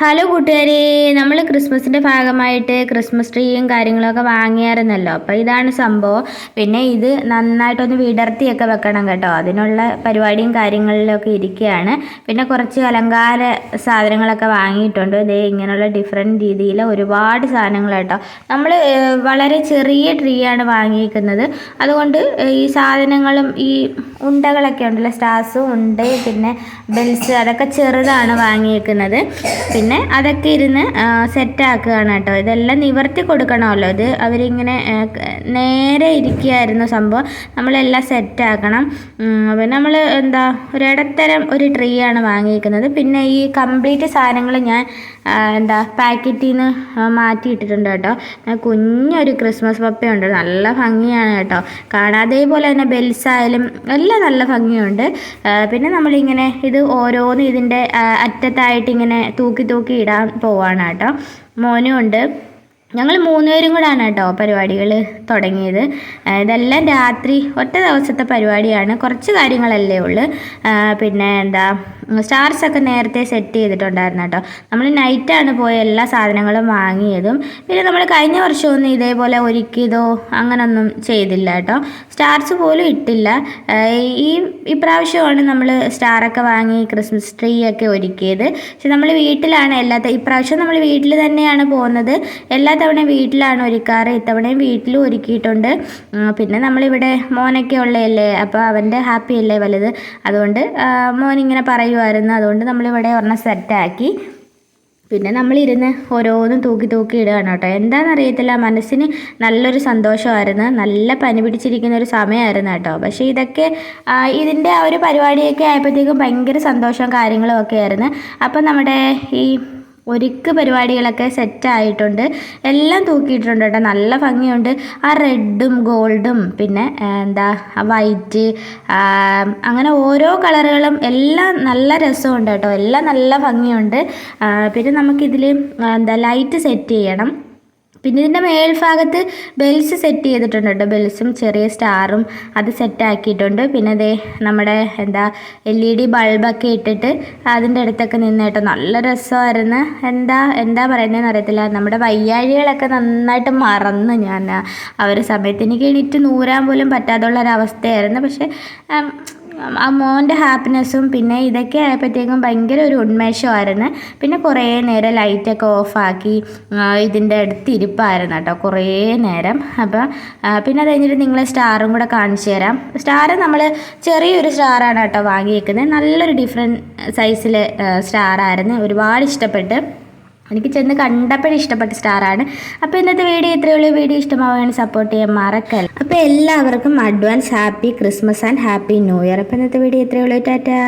Hello കൂട്ടുകാരെ നമ്മൾ ക്രിസ്മസിന്റെ ഭാഗമായിട്ട് ക്രിസ്മസ് ട്രീയും കാര്യങ്ങളൊക്കെ വാങ്ങിയായിരുന്നല്ലോ. അപ്പോൾ ഇതാണ് സംഭവം. പിന്നെ ഇത് നന്നായിട്ടൊന്ന് വിടർത്തിയൊക്കെ വെക്കണം കേട്ടോ. അതിനുള്ള പരിപാടിയും കാര്യങ്ങളിലൊക്കെ ഇരിക്കുകയാണ്. പിന്നെ കുറച്ച് അലങ്കാര സാധനങ്ങളൊക്കെ വാങ്ങിയിട്ടുണ്ട്. ഇതേ ഇങ്ങനെയുള്ള ഡിഫറെന്റ് രീതിയിൽ ഒരുപാട് സാധനങ്ങൾ കേട്ടോ. നമ്മൾ വളരെ ചെറിയ ട്രീ ആണ് വാങ്ങിയിരിക്കുന്നത്. അതുകൊണ്ട് ഈ സാധനങ്ങളും ഈ ഉണ്ടകളൊക്കെ ഉണ്ടല്ലോ സ്റ്റാർസും ഉണ്ട് പിന്നെ ബെൽസ് അതൊക്കെ ചെറുതാണ് വാങ്ങിയിരിക്കുന്നത്. പിന്നെ പിന്നെ അതൊക്കെ ഇരുന്ന് സെറ്റാക്കുകയാണ് കേട്ടോ. ഇതെല്ലാം നിവർത്തി കൊടുക്കണമല്ലോ. ഇത് അവരിങ്ങനെ നേരെ ഇരിക്കുകയായിരുന്നു സംഭവം. നമ്മളെല്ലാം സെറ്റാക്കണം പിന്നെ നമ്മൾ എന്താ ഒരിടത്തരം ഒരു ട്രീ ആണ് വാങ്ങിയിരിക്കുന്നത്. പിന്നെ ഈ കംപ്ലീറ്റ് സാധനങ്ങൾ ഞാൻ എന്താ പാക്കറ്റിൽ നിന്ന് മാറ്റിയിട്ടിട്ടുണ്ട് കേട്ടോ. കുഞ്ഞൊരു ക്രിസ്മസ് പപ്പയുണ്ട്. നല്ല ഭംഗിയാണ് കേട്ടോ. കാണാതേപോലെ തന്നെ ബെൽസ് ആയാലും എല്ലാം നല്ല ഭംഗിയുണ്ട്. പിന്നെ നമ്മളിങ്ങനെ ഇത് ഓരോന്ന് ഇതിന്റെ അറ്റത്തായിട്ട് ഇങ്ങനെ തൂക്കി തൂക്കി ഇടാൻ പോവാണ് കേട്ടോ. മോനും ഉണ്ട്. ഞങ്ങൾ മൂന്നുപേരും കൂടാണ് കേട്ടോ പരിപാടികൾ തുടങ്ങിയത്. ഇതെല്ലാം രാത്രി ഒറ്റ ദിവസത്തെ പരിപാടിയാണ്. കുറച്ച് കാര്യങ്ങളല്ലേ ഉള്ളൂ. പിന്നെ എന്താ സ്റ്റാർസ് ഒക്കെ നേരത്തെ സെറ്റ് ചെയ്തിട്ടുണ്ടായിരുന്നു കേട്ടോ. നമ്മൾ നൈറ്റാണ് പോയ എല്ലാ സാധനങ്ങളും വാങ്ങിയതും. പിന്നെ നമ്മൾ കഴിഞ്ഞ വർഷമൊന്നും ഇതേപോലെ ഒരുക്കിയതോ അങ്ങനൊന്നും ചെയ്തില്ല കേട്ടോ. സ്റ്റാർസ് പോലും ഇട്ടില്ല. ഈ ഇപ്രാവശ്യമാണ് നമ്മൾ സ്റ്റാറൊക്കെ വാങ്ങി ക്രിസ്മസ് ട്രീ ഒക്കെ ഒരുക്കിയത്. പക്ഷെ നമ്മൾ വീട്ടിലാണ് എല്ലാത്ത ഇപ്രാവശ്യം നമ്മൾ വീട്ടിൽ തന്നെയാണ് പോകുന്നത്. എല്ലാ തവണ വീട്ടിലാണ് ഒരുക്കാറ്. ഇത്തവണയും വീട്ടിലും ഒരുക്കിയിട്ടുണ്ട്. പിന്നെ നമ്മളിവിടെ മോനൊക്കെ ഉള്ളതല്ലേ അപ്പോൾ അവന്റെ ഹാപ്പി അല്ലേ വലുത്. അതുകൊണ്ട് മോനിങ്ങനെ പറയുമായിരുന്നു അതുകൊണ്ട് നമ്മളിവിടെ ഒരെണ്ണം സെറ്റാക്കി. പിന്നെ നമ്മളിരുന്ന് ഓരോന്നും തൂക്കി തൂക്കി ഇടുകയാണ് കേട്ടോ. എന്താണെന്നറിയത്തില്ല മനസ്സിന് നല്ലൊരു സന്തോഷമായിരുന്നു. നല്ല പനി പിടിച്ചിരിക്കുന്ന ഒരു സമയമായിരുന്നു കേട്ടോ. പക്ഷേ ഇതൊക്കെ ഇതിന്റെ ആ ഒരു പരിപാടിയൊക്കെ ആയപ്പോഴത്തേക്കും ഭയങ്കര സന്തോഷവും കാര്യങ്ങളും ഒക്കെ ആയിരുന്നു അപ്പം നമ്മുടെ ഈ ഒരുക്ക് പരിപാടികളൊക്കെ സെറ്റായിട്ടുണ്ട് എല്ലാം തൂക്കിയിട്ടുണ്ട് കേട്ടോ. നല്ല ഭംഗിയുണ്ട്. ആ റെഡും ഗോൾഡും പിന്നെ എന്താ വൈറ്റ് അങ്ങനെ ഓരോ കളറുകളും എല്ലാം നല്ല രസമുണ്ട് കേട്ടോ. എല്ലാം നല്ല ഭംഗിയുണ്ട്. പിന്നെ നമുക്കിതിൽ എന്താ ലൈറ്റ് സെറ്റ് ചെയ്യണം. പിന്നെ ഇതിന്റെ മേൽഭാഗത്ത് ബെൽസ് സെറ്റ് ചെയ്തിട്ടുണ്ട് കേട്ടോ. ബെൽസും ചെറിയ സ്റ്റാറും അത് സെറ്റാക്കിയിട്ടുണ്ട് പിന്നെ അതേ നമ്മുടെ എന്താ എൽ ഇ ഡി ബൾബൊക്കെ ഇട്ടിട്ട് അതിന്റെ അടുത്തൊക്കെ നിന്ന് കേട്ടോ. നല്ല രസമായിരുന്നു. എന്താ എന്താ പറയുന്നതെന്ന് അറിയത്തില്ല. നമ്മുടെ വയ്യാഴികളൊക്കെ നന്നായിട്ട് മറന്നു ഞാൻ ആ ഒരു സമയത്ത് എനിക്ക് എണീറ്റ് നൂരാൻ പോലും പറ്റാതുള്ള ഒരവസ്ഥയായിരുന്നു പക്ഷേ ആ മോന്റെ ഹാപ്പിനെസ്സും പിന്നെ ഇതൊക്കെ ആയപ്പോഴത്തേക്കും ഭയങ്കര ഒരു ഉന്മേഷമായിരുന്നു. പിന്നെ കുറേ നേരം ലൈറ്റൊക്കെ ഓഫാക്കി ഇതിന്റെ അടുത്ത് ഇരിപ്പായിരുന്നു കേട്ടോ കുറേ നേരം. അപ്പം പിന്നെ അത് കഴിഞ്ഞിട്ട് നിങ്ങൾ സ്റ്റാറും കൂടെ കാണിച്ചു തരാം. സ്റ്റാർ നമ്മൾ ചെറിയൊരു സ്റ്റാറാണ് കേട്ടോ വാങ്ങിയേക്കുന്നത്. നല്ലൊരു ഡിഫറെന്റ് സൈസിലെ സ്റ്റാറായിരുന്നു. ഒരുപാട് ഇഷ്ടപ്പെട്ട്. എനിക്ക് ചെന്ന് കണ്ടപ്പോഴും ഇഷ്ടപ്പെട്ട സ്റ്റാറാണ് അപ്പോൾ ഇന്നത്തെ വീഡിയോ ഇത്രയുള്ള വീഡിയോ ഇഷ്ടമാവുകയാണ് സപ്പോർട്ട് ചെയ്യാൻ മറക്കല്ല അപ്പോൾ എല്ലാവർക്കും advance happy Christmas and happy new year അപ്പോൾ ഇന്നത്തെ വീഡിയോ ഇത്രയുള്ളൂ ടാറ്റാ.